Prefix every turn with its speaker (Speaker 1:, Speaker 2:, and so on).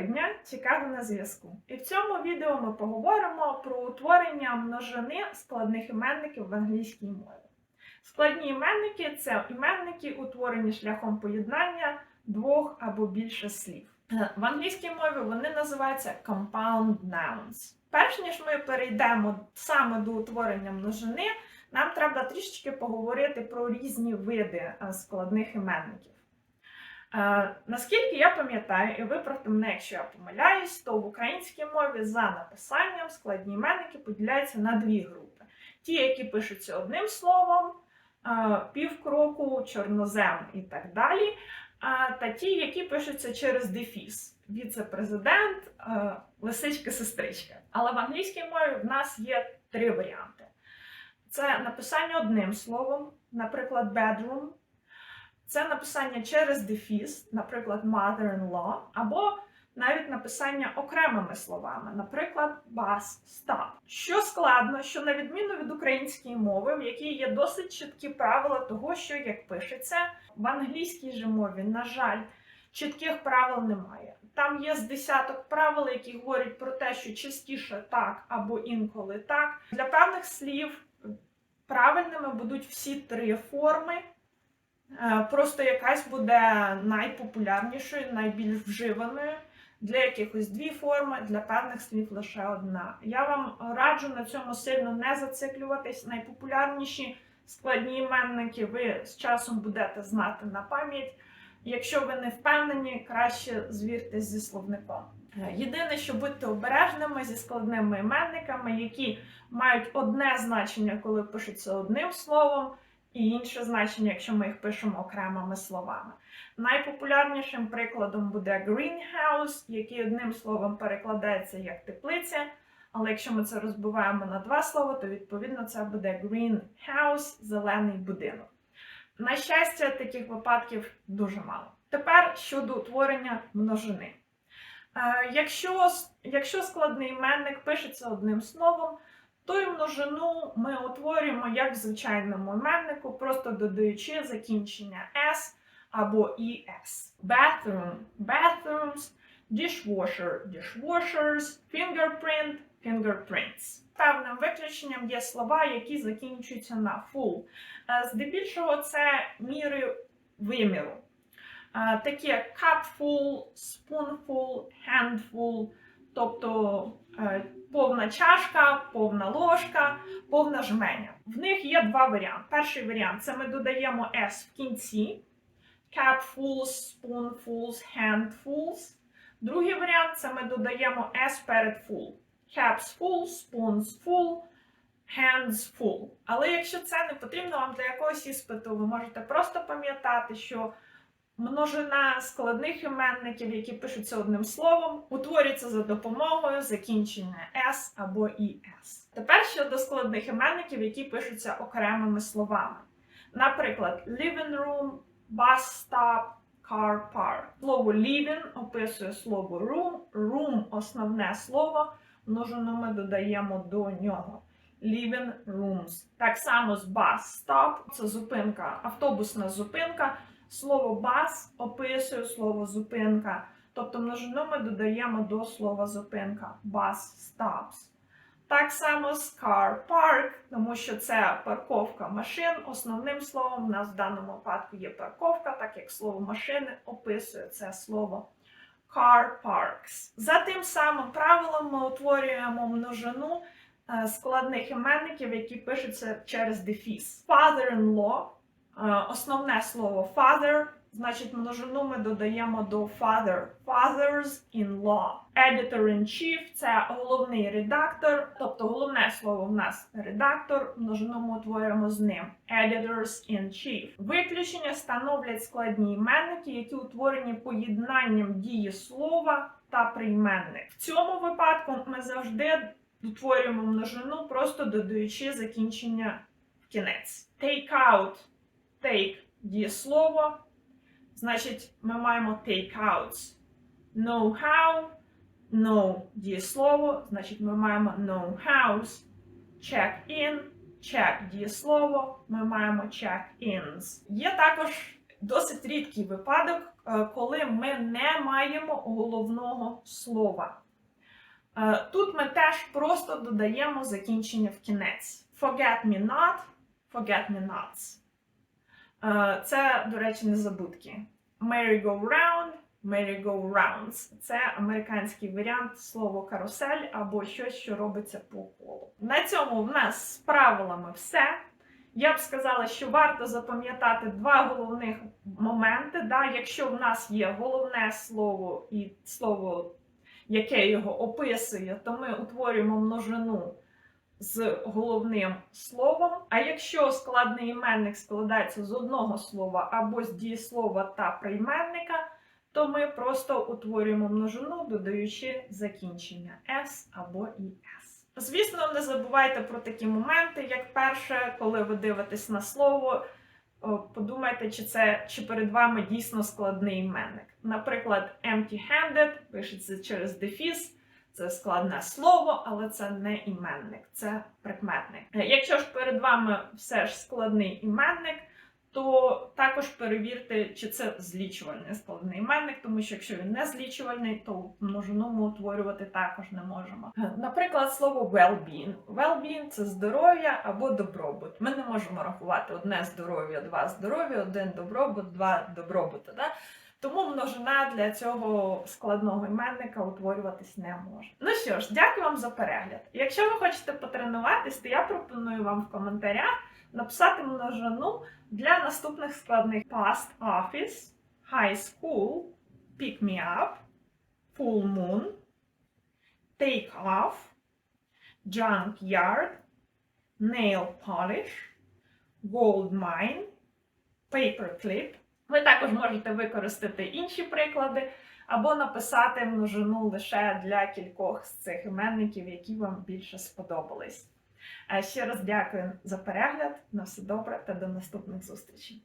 Speaker 1: Доброго дня! Чикаго на зв'язку. І в цьому відео ми поговоримо про утворення множини складних іменників в англійській мові. Складні іменники це іменники, утворені шляхом поєднання двох або більше слів. Е, В англійській мові вони називаються compound nouns. Перш ніж ми перейдемо саме до утворення множини, нам треба трішечки поговорити про різні види е, складних іменників. Е, наскільки я пам'ятаю, і виправте мене, якщо я помиляюсь, то в українській мові за написанням складні іменники поділяються на дві групи: ті, які пишуться одним словом, е, півкроку, чорнозем і так далі, а, та ті, які пишуться через дефіс. Віце-президент, е, лисичка-сестричка. Але в англійській мові в нас є три варіанти: це написання одним словом, наприклад, bedroom. Це написання через дефіс, наприклад, mother-in-law, або навіть написання окремими словами, наприклад, bus stop. Що складно, що на відміну від української мови, в якій є досить чіткі правила того, що як пишеться, в англійській же мові, на жаль, чітких правил немає. Там є з десяток правил, які говорять про те, що частіше так або інколи так. Для певних слів правильними будуть всі три форми. Е, Просто якась буде найпопулярнішою, найбільш вживаною. Для якихось дві форми, для певних слів лише одна. Я вам раджу на цьому сильно не зациклюватись. Найпопулярніші складні іменники ви з часом будете знати на пам'ять. Якщо ви не впевнені, краще звіртесь зі словником. Е, Єдине, що будьте обережними зі складними іменниками, які мають одне значення, коли пишуться одним словом, і інше значення, якщо ми їх пишемо окремими словами. Найпопулярнішим прикладом буде greenhouse, який одним словом перекладається як теплиця. Але якщо ми це розбиваємо на два слова, то відповідно це буде greenhouse, зелений будинок. На щастя, таких випадків дуже мало. Тепер щодо утворення множини. Е, Якщо, якщо складний іменник пишеться одним словом, то і множину ми утворюємо як в звичайному іменнику, просто додаючи закінчення s або es. Bathroom bathrooms, dishwasher dishwashers, fingerprint fingerprints. Певним виключенням є слова, які закінчуються на full. Е, Здебільшого це міри виміру. Е, Такі як cupful, spoonful, handful, тобто е, повна чашка, повна ложка, повна жменя. В них є два варіанти. Перший варіант це ми додаємо S в кінці. Cupfuls, spoonfuls, handfuls. Другий варіант це ми додаємо S перед full. Caps full, spoons full, hands full. Але якщо це не потрібно вам для якогось іспиту, ви можете просто пам'ятати, що множина складних іменників, які пишуться одним словом, утворюється за допомогою закінчення S або ES. Тепер щодо складних іменників, які пишуться окремими словами. Наприклад, living room, bus stop, car park. Слово living описує слово room, room основне слово, множину ми додаємо до нього. Living rooms. Так само з bus stop, це зупинка, автобусна зупинка. Слово бас описує слово зупинка. Тобто множину ми додаємо до слова зупинка bus stops. Так само з car park, тому що це парковка машин. Основним словом в нас в даному випадку є парковка, так як слово машини описує це слово car parks. За тим самим правилом ми утворюємо множину е, складних іменників, які пишуться через дефіс. Father-in-law Основне слово father, значить множину ми додаємо до father, fathers-in-law. Editor-in-chief – це головний редактор, тобто головне слово в нас редактор, множину ми утворюємо з ним. Editors-in-chief. Виключення становлять складні іменники, які утворені поєднанням дії слова та прийменник. В цьому випадку ми завжди утворюємо множину, просто додаючи закінчення в кінець. Take out take дієслово, значить, ми маємо take outs. Know how, know дієслово, значить, ми маємо know house. Check in, check дієслово, ми маємо check ins. Є також досить рідкий випадок, е, коли ми не маємо головного слова. Е, Тут ми теж просто додаємо закінчення в кінець. Forget me not, forget me nots. Е, Це, до речі, незабудки. Merry-go-round, merry-go-rounds. Це американський варіант слова карусель або щось, що робиться по колу. На цьому в нас з правилами все. Я б сказала, що варто запам'ятати два головних моменти. Да? Якщо в нас є головне слово і слово, яке його описує, то ми утворюємо множину з головним словом. А якщо складний іменник складається з одного слова або з дієслова та прийменника, то ми просто утворюємо множину, додаючи закінчення s або «іс». Звісно, не забувайте про такі моменти, як перше, коли ви дивитесь на слово, подумайте, чи це чи перед вами дійсно складний іменник. Наприклад, empty-handed пишеться через дефіс. Це складне слово, але це не іменник, це прикметник. Е, Якщо ж перед вами все ж складний іменник, то також перевірте, чи це злічувальний складний іменник, тому що якщо він не злічувальний, то множину ми утворювати також не можемо. Е, Наприклад, слово well-being. Well-being – це здоров'я або добробут. Ми не можемо рахувати одне здоров'я, два здоров'я, один добробут, два добробути. Да? Тому множина для цього складного іменника утворюватись не може. Ну що ж, дякую вам за перегляд. Якщо ви хочете потренуватись, то я пропоную вам в коментарях написати множину для наступних складних past office, high school, pick me up, full moon, take off, junkyard, nail polish, gold mine, paperclip. Ви також можете використати інші приклади або написати множину лише для кількох з цих іменників, які вам більше сподобались. Ще раз дякую за перегляд. На все добре та до наступних зустрічей.